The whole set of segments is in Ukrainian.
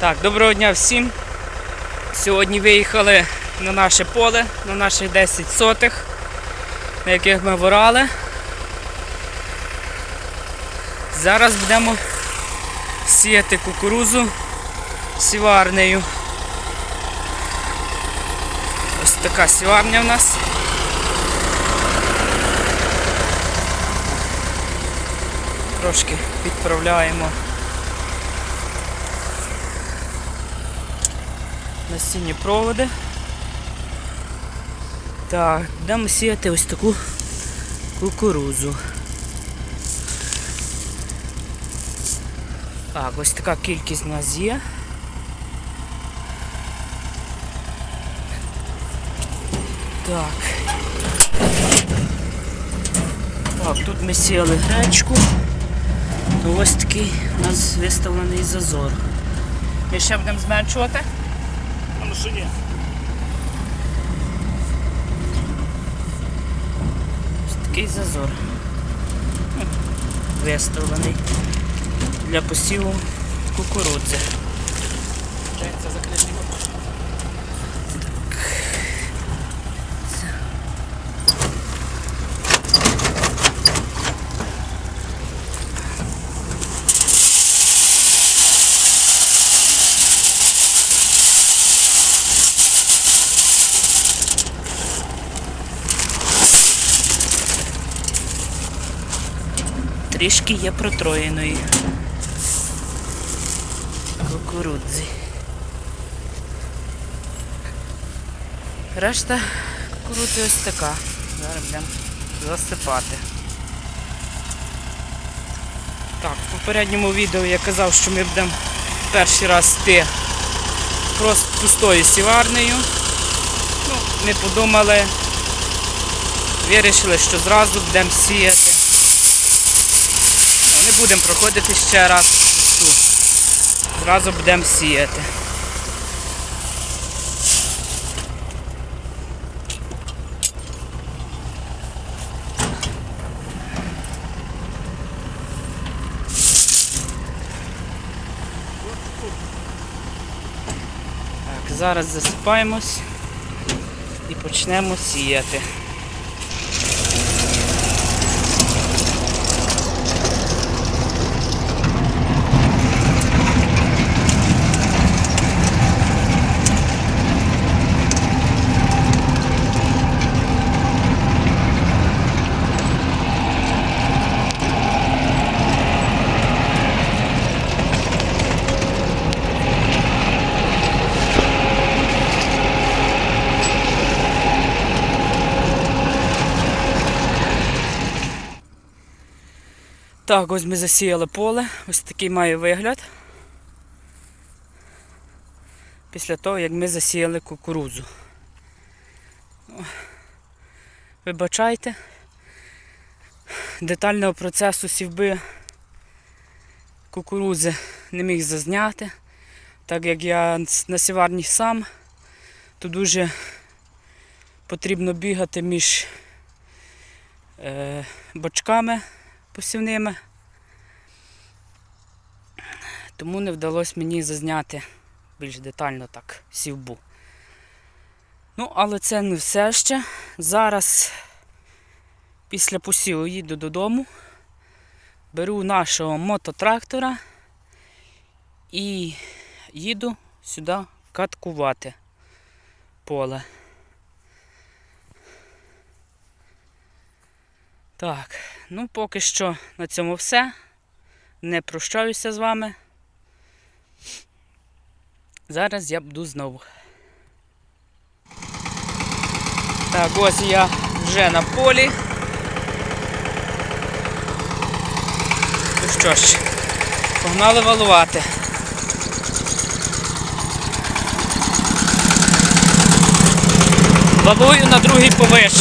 Так, доброго дня всім. Сьогодні виїхали на наше поле, на наших 10 сотих, на яких ми ворали. Зараз будемо сіяти кукурузу сіварнею. Ось така сіварня в нас. Трошки підправляємо насінні проводи. Так, будемо сіяти ось таку кукурузу. Так, ось така кількість у нас є. Так. Так, тут ми сіяли гречку. Ось такий у нас виставлений зазор. Ми ще будемо зменшувати. Машині. Ось такий зазор. Виставлений для посіву кукурудзи. Це закритий. Трішки є протроєної кукурудзи. Решта кукурудзи ось така. Зараз будемо засипати. Так, в попередньому відео я казав, що ми будемо перший раз йти просто пустою сіварнею. Ну, ми подумали, вирішили, що зразу будемо сіяти. Не будемо проходити ще раз пусту. Зразу будемо сіяти. Зараз засипаємось і почнемо сіяти. Так, ось ми засіяли поле. Ось такий має вигляд. Після того, як ми засіяли кукурудзу. Вибачайте. Детального процесу сівби кукурудзи не міг зазняти. Так як я на сіварні сам, то дуже потрібно бігати між е, бочками посівними. Тому не вдалося мені зазняти більш детально так сівбу. Ну, але це не все ще. Зараз після посіву їду додому, беру нашого мототрактора і їду сюди каткувати поле. Так, ну поки що на цьому все. Не прощаюся з вами. Зараз я буду знову. Так, ось я вже на полі. Ну що ж, погнали валувати. Валую на другий повиш.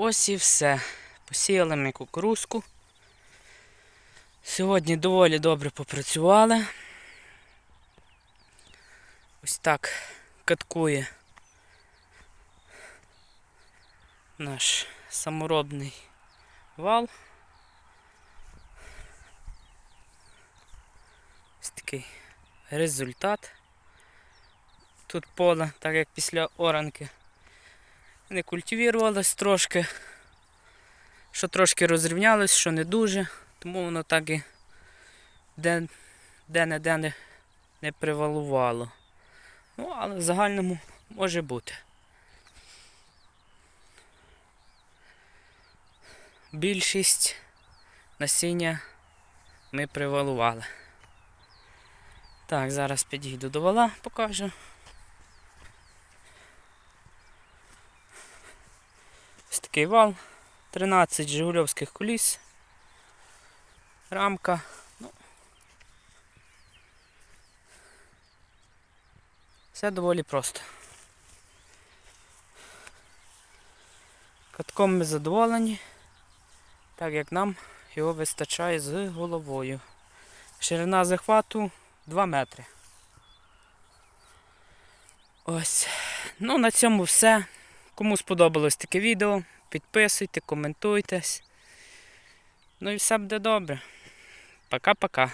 Ось і все. Посіяли ми кукурузку. Сьогодні доволі добре попрацювали. Ось так каткує наш саморобний вал. Ось такий результат. Тут поле, так як після оранки. Не культивірувалось трошки. Що трошки розрівнялось, що не дуже, тому воно так і де, де-не-де не, не привалувало. Ну, але в загальному може бути. Більшість насіння ми привалували. Так, зараз підійду до вала, покажу. Такий вал, 13 жигульовських коліс, рамка. Ну, все доволі просто. Катком ми задоволені, так як нам його вистачає з головою. Ширина захвату 2 метри. Ось. Ну, на цьому все. Кому сподобалось таке відео, підписуйте, коментуйтесь. Ну і все буде добре. Пока-пока.